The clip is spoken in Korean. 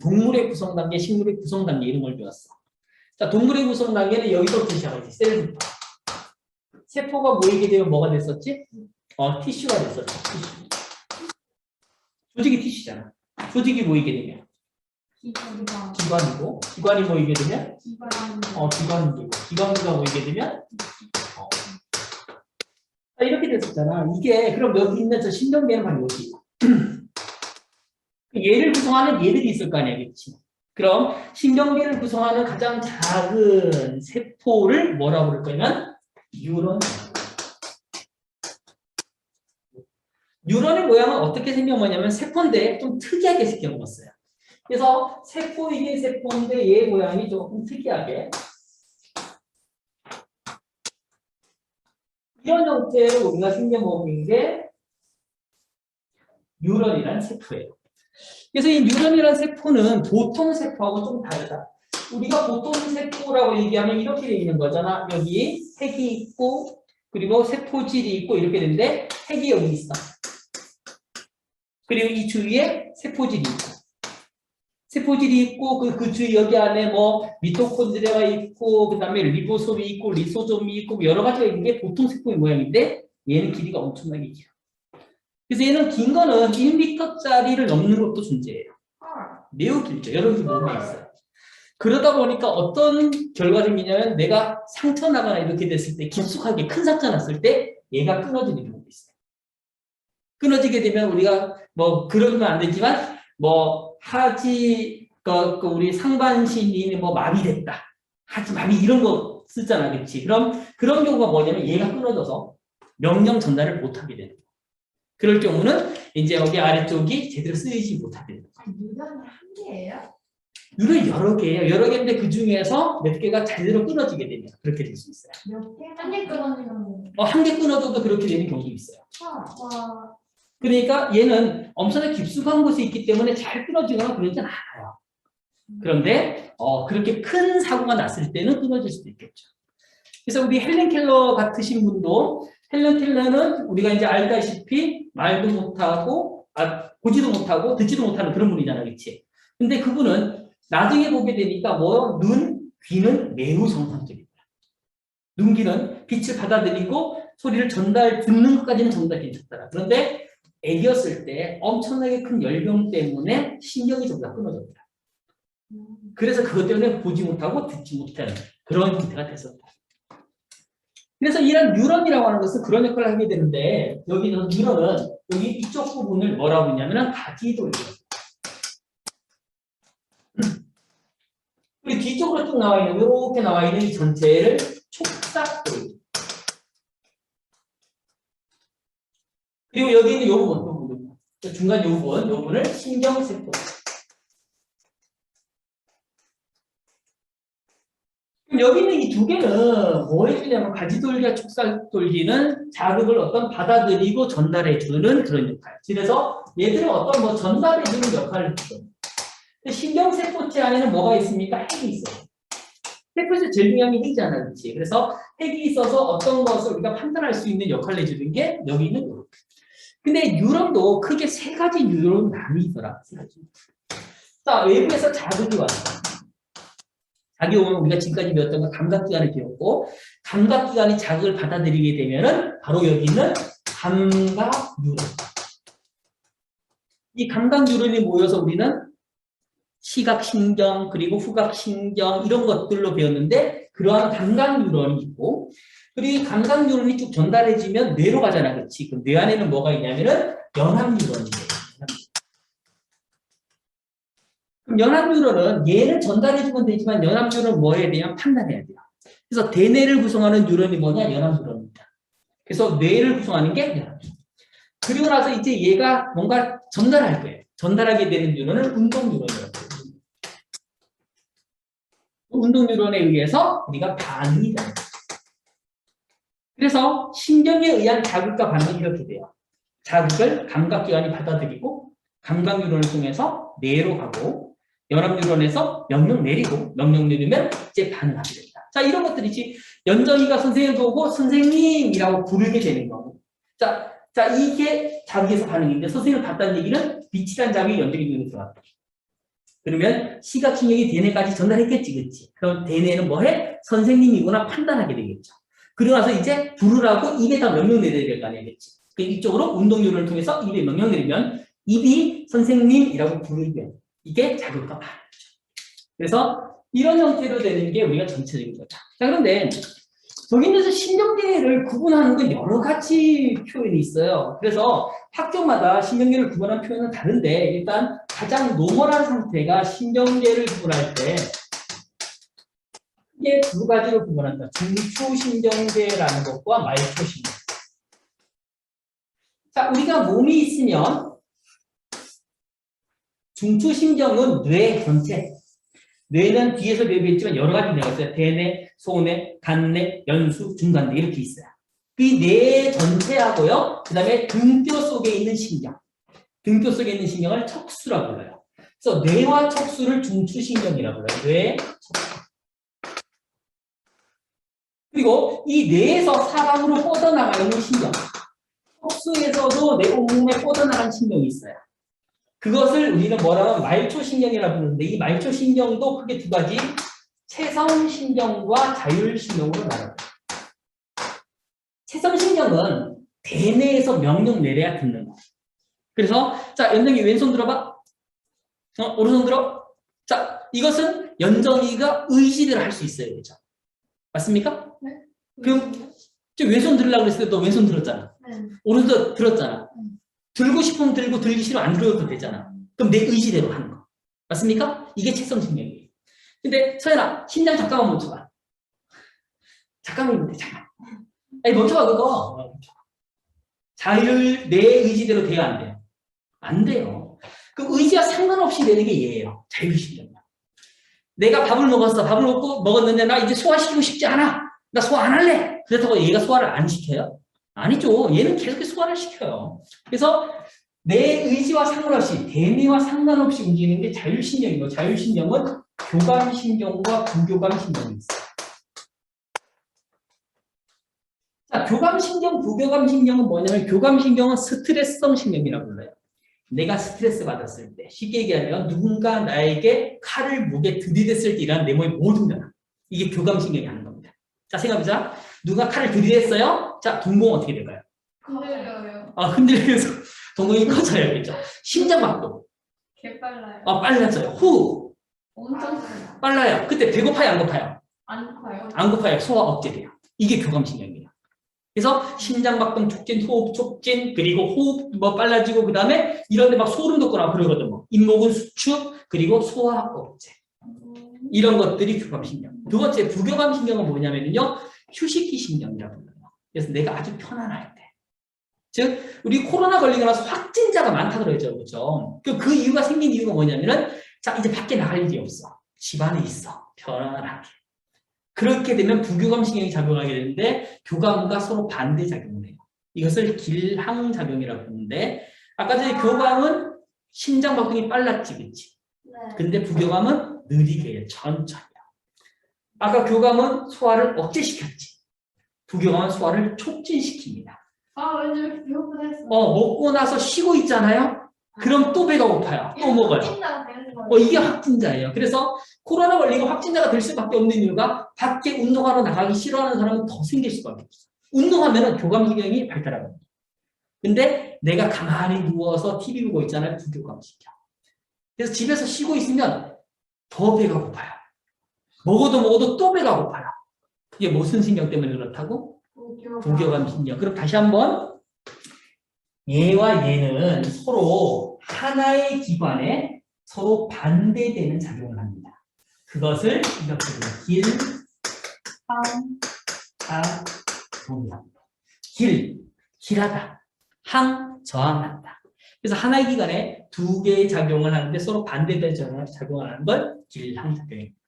동물의 구성 단계, 식물의 구성 단계 이런 걸 배웠어. 자, 동물의 구성 단계는 여기서부터 시작하지. 셀부터. 세포가 모이게 되면 뭐가 됐었지? 어, 티슈가 됐었지. 티슈. 조직이 티슈잖아. 조직이 모이게 되면 기관이가 기관이고, 기관이 모이게 되면 기관 어, 기관이고, 기관부가 모이게 되면 어. 자, 이렇게 됐었잖아. 이게 그럼 여기 있는 저 신경계는 바로 여기. 얘를 구성하는 얘들이 있을 거 아니야, 그렇지? 그럼 신경계를 구성하는 가장 작은 세포를 뭐라고 부를 거냐면 뉴런. 뉴런의 모양은 어떻게 생겨먹냐면 세포인데 좀 특이하게 생겨먹었어요. 그래서 세포이긴 세포인데 얘 모양이 조금 특이하게 이런 형태로 우리가 생겨먹은 게 뉴런이라는 세포예요. 그래서 이 뉴런이라는 세포는 보통 세포하고 좀 다르다. 우리가 보통 세포라고 얘기하면 이렇게 돼 있는 거잖아. 여기 핵이 있고 그리고 세포질이 있고 이렇게 되는데 핵이 여기 있어. 그리고 이 주위에 세포질이 있고 세포질이 있고 그, 그 주위 여기 안에 뭐 미토콘드리아가 있고 그 다음에 리보솜이 있고 리소솜이 있고 뭐 여러 가지가 있는 게 보통 세포의 모양인데 얘는 길이가 엄청나게 길어. 그래서 얘는 긴 거는 1m짜리를 넘는 것도 존재해요. 매우 길죠. 여러분들 몸에 있어요. 그러다 보니까 어떤 결과가 생기냐면 내가 상처 나거나 이렇게 됐을 때 깊숙하게 큰 상처 났을 때 얘가 끊어지는 경우도 있어요. 끊어지게 되면 우리가 뭐 그러면 안 되지만 뭐 하지 그, 그 우리 상반신이 뭐 마비됐다. 하지 마비 이런 거 쓰잖아, 그렇지? 그럼 그런 경우가 뭐냐면 얘가 끊어져서 명령 전달을 못 하게 되는 거예요. 그럴 경우는 이제 여기 아래쪽이 제대로 쓰이지 못하게 거예요. 유전이 한 개예요? 유를 여러 개예요. 여러 개인데 그 중에서 몇 개가 제대로 끊어지게 되면 그렇게 될 수 있어요. 몇 개? 한 개 끊어지면 어, 한 개 끊어져도 그렇게 되는 경우도 있어요. 와 그러니까 얘는 엄청나게 깊숙한 곳에 있기 때문에 잘 끊어지거나 그러진 않아요. 그런데 어, 그렇게 큰 사고가 났을 때는 끊어질 수도 있겠죠. 그래서 우리 헬렌 켈러 같으신 분도 헬렌 켈러는 우리가 이제 알다시피 말도 못하고 아, 보지도 못하고 듣지도 못하는 그런 분이잖아요, 그렇지? 근데 그분은 나중에 보게 되니까 뭐 눈, 귀는 매우 정상적입니다. 눈, 귀는 빛을 받아들이고 소리를 전달 듣는 것까지는 전달 괜찮더라. 그런데 애기였을 때 엄청나게 큰 열병 때문에 신경이 전부 다 끊어졌다. 그래서 그것 때문에 보지 못하고 듣지 못하는 그런 상태가 됐었다. 그래서 이런 뉴런이라고 하는 것은 그런 역할을 하게 되는데 여기는 뉴런은 여기 이쪽 부분을 뭐라고 하냐면 가지돌기. 그리고 뒤쪽으로 쭉 나와 있는 이렇게 나와 있는 이 전체를 촉삭돌기. 그리고 여기 있는 요 부분, 요 부분, 요 중간 요 부분, 요 부분을 신경세포. 그럼 여기 있는 이 두 개는 뭐 해주냐면 가지돌기와 촉살돌기는 자극을 어떤 받아들이고 전달해주는 그런 역할. 그래서 얘들은 어떤 뭐 전달해주는 역할을 해줘. 신경세포체 안에는 뭐가 있습니까? 핵이 있어요. 세포체 제일 중요한 게 핵이잖아, 그렇지? 그래서 핵이 있어서 어떤 것을 우리가 판단할 수 있는 역할을 해주는 게 여기 있는 거. 근데 뉴런도 크게 세 가지 뉴런 남이 있더라. 자, 외부에서 자극이 왔어. 자기 오면 우리가 지금까지 배웠던 건 감각기관을 배웠고, 감각기관이 자극을 받아들이게 되면은 바로 여기 있는 감각 뉴런. 이 감각 뉴런이 모여서 우리는 시각신경 그리고 후각신경 이런 것들로 배웠는데 그러한 감각 뉴런이 있고 그리고 이 감각 뉴런이 쭉 전달해지면 뇌로 가잖아 그렇지 그럼 뇌 안에는 뭐가 있냐면은 연합 뉴런이 돼요 그럼 연합 뉴런은 얘는 전달해주면 되지만 연합 뉴런은 뭐 해야 되냐 판단해야 돼요? 그래서 대뇌를 구성하는 뉴런이 뭐냐? 연합 뉴런입니다. 그래서 뇌를 구성하는 게 연합 뉴런 그리고 나서 이제 얘가 뭔가 전달할 거예요. 전달하게 되는 뉴런을 운동 뉴런이라고 해요. 운동 뉴런에 의해서 우리가 반응이 됩니다. 그래서 신경에 의한 자극과 반응이 이렇게 돼요. 자극을 감각기관이 받아들이고 감각 뉴런을 통해서 뇌로 가고 연합 뉴런에서 명령 내리고 명령 내리면 이제 반응하게 됩니다. 자 이런 것들이지 연정이가 선생님 보고 선생님이라고 부르게 되는 거고 자, 자 이게 자극에서 반응인데 선생님을 봤다는 얘기는 빛이란 자극이 연정이 눈에 들어갔다. 그러면 시각신경이 대뇌까지 전달했겠지, 그치? 그럼 대뇌는 뭐 해? 선생님이구나 판단하게 되겠죠. 그러고 나서 이제 부르라고 입에다 명령 내려야 될 거 아니야, 그치? 그 이쪽으로 운동요를 통해서 입에 명령 내리면 입이 선생님이라고 부르면 이게 자극과 반응이죠. 그래서 이런 형태로 되는 게 우리가 전체적인 거죠. 자, 그런데 저기에서 신경계를 구분하는 건 여러 가지 표현이 있어요. 그래서 학교마다 신경계를 구분하는 표현은 다른데 일단 가장 노멀한 상태가 신경계를 구분할 때 이게 두 가지로 구분한다. 중추신경계라는 것과 말초신경. 자, 우리가 몸이 있으면 중추신경은 뇌 전체. 뇌는 뒤에서 배우겠지만 여러 가지 뇌가 있어요. 대뇌, 소뇌, 간뇌, 연수, 중간뇌 이렇게 있어요. 이뇌 전체하고요. 그 다음에 등뼈 속에 있는 신경. 등뼈 속에 있는 신경을 척수라고 불러요. 그래서 뇌와 척수를 중추신경이라고 불러요. 뇌, 척수. 그리고 이 뇌에서 사방으로 뻗어나가 있는 신경. 척수에서도 내 온몸에 뻗어나간 신경이 있어요. 그것을 우리는 뭐라고 하면 말초신경이라고 부르는데 이 말초신경도 크게 두 가지 체성신경과 자율신경으로 나눠요. 체성신경은 대뇌에서 명령 내려야 듣는 거. 그래서 자 연정이 왼손 들어봐. 어, 오른손 들어. 자 이것은 연정이가 의지대로 할수 있어요, 그렇죠? 맞습니까? 그럼 지금 왼손 들으려고 했을 때 너 왼손 들었잖아. 네. 오른손 들었잖아. 음. 들고 싶으면 들고 들기 싫으면 안 들어도 되잖아. 그럼 내 의지대로 하는 거. 맞습니까? 이게 책성신경이에요. 근데 서연아, 심장 잠깐만 멈춰봐. 잠깐만 멈춰, 잠깐. 아니, 멈춰봐, 그거. 자율, 내 의지대로 돼야 안 돼요? 안 돼요. 그 의지와 상관없이 되는 게 얘예요. 자율신경이야. 내가 밥을 먹었어. 밥을 먹고 먹었는데 나 이제 소화시키고 싶지 않아. 나 소화 안 할래. 그렇다고 얘가 소화를 안 시켜요? 아니죠. 얘는 계속 소화를 시켜요. 그래서 내 의지와 상관없이 대뇌와 상관없이 움직이는 게 자율신경이고 자율신경은 교감신경과 부교감신경이 있어요. 자, 교감신경, 부교감신경은 뭐냐면 교감신경은 스트레스성 신경이라고 불러요. 내가 스트레스 받았을 때 쉽게 얘기하면 누군가 나에게 칼을 목에 들이댔을 때 일어나는 내 몸의 모든 변화 이게 교감신경이 하는 겁니다. 자 생각해보자. 누가 칼을 들이댔어요? 자 동공 어떻게 될까요? 흔들려요. 아 흔들리면서 동공이 커져야겠죠. 심장 박동 개빨라요. 아 빨라져요. 후 엄청 빨라. 빨라요. 그때 배고파요 안 고파요? 안 커요. 안 고파요. 소화 억제돼요. 이게 교감신경이에요. 그래서 심장박동 촉진, 호흡 촉진, 그리고 호흡 뭐 빨라지고 그 다음에 이런 데 막 소름 돋거나 그러거든 뭐. 잇목은 수축 그리고 소화 억제. 이런 것들이 교감신경. 두 번째 부교감신경은 뭐냐면요. 휴식기 신경이라고 불러요. 그래서 내가 아주 편안할 때. 즉, 우리 코로나 걸리고 나서 확진자가 많다 그러죠. 그죠? 그, 그 이유가 생긴 이유가 뭐냐면은, 자, 이제 밖에 나갈 일이 없어. 집 안에 있어. 편안하게. 그렇게 되면 부교감 신경이 작용하게 되는데, 교감과 서로 반대 작용을 해요. 이것을 길항작용이라고 부르는데, 아까 전에 교감은 심장박동이 빨랐지, 그치? 네. 근데 부교감은 느리게 해요. 천천히요. 아까 교감은 소화를 억제시켰지. 부교감은 소화를 촉진시킵니다. 아 이렇게 배고프겠어. 어, 먹고 나서 쉬고 있잖아요? 그럼 또 배가 고파요. 또 먹어요. 어, 이게 확진자예요. 그래서 코로나 걸리고 확진자가 될 수밖에 없는 이유가 밖에 운동하러 나가기 싫어하는 사람은 더 생길 수밖에 없어요. 운동하면 교감신경이 발달하거든요. 근데 내가 가만히 누워서 TV 보고 있잖아요. 부교감신경. 그래서 집에서 쉬고 있으면 더 배가 고파요. 먹어도 먹어도 또 배가 고파요. 그게 무슨 신경 때문에 그렇다고? 부교감 신경. 그럼 다시 한번 얘와 얘는 서로 하나의 기관에 서로 반대되는 작용을 합니다. 그것을 이렇게 길, 항, 하, 동의합니다. 길, 길하다. 항, 저항한다. 그래서 하나의 기관에 두 개의 작용을 하는데 서로 반대되는 작용을 하는 걸 길항작용입니다.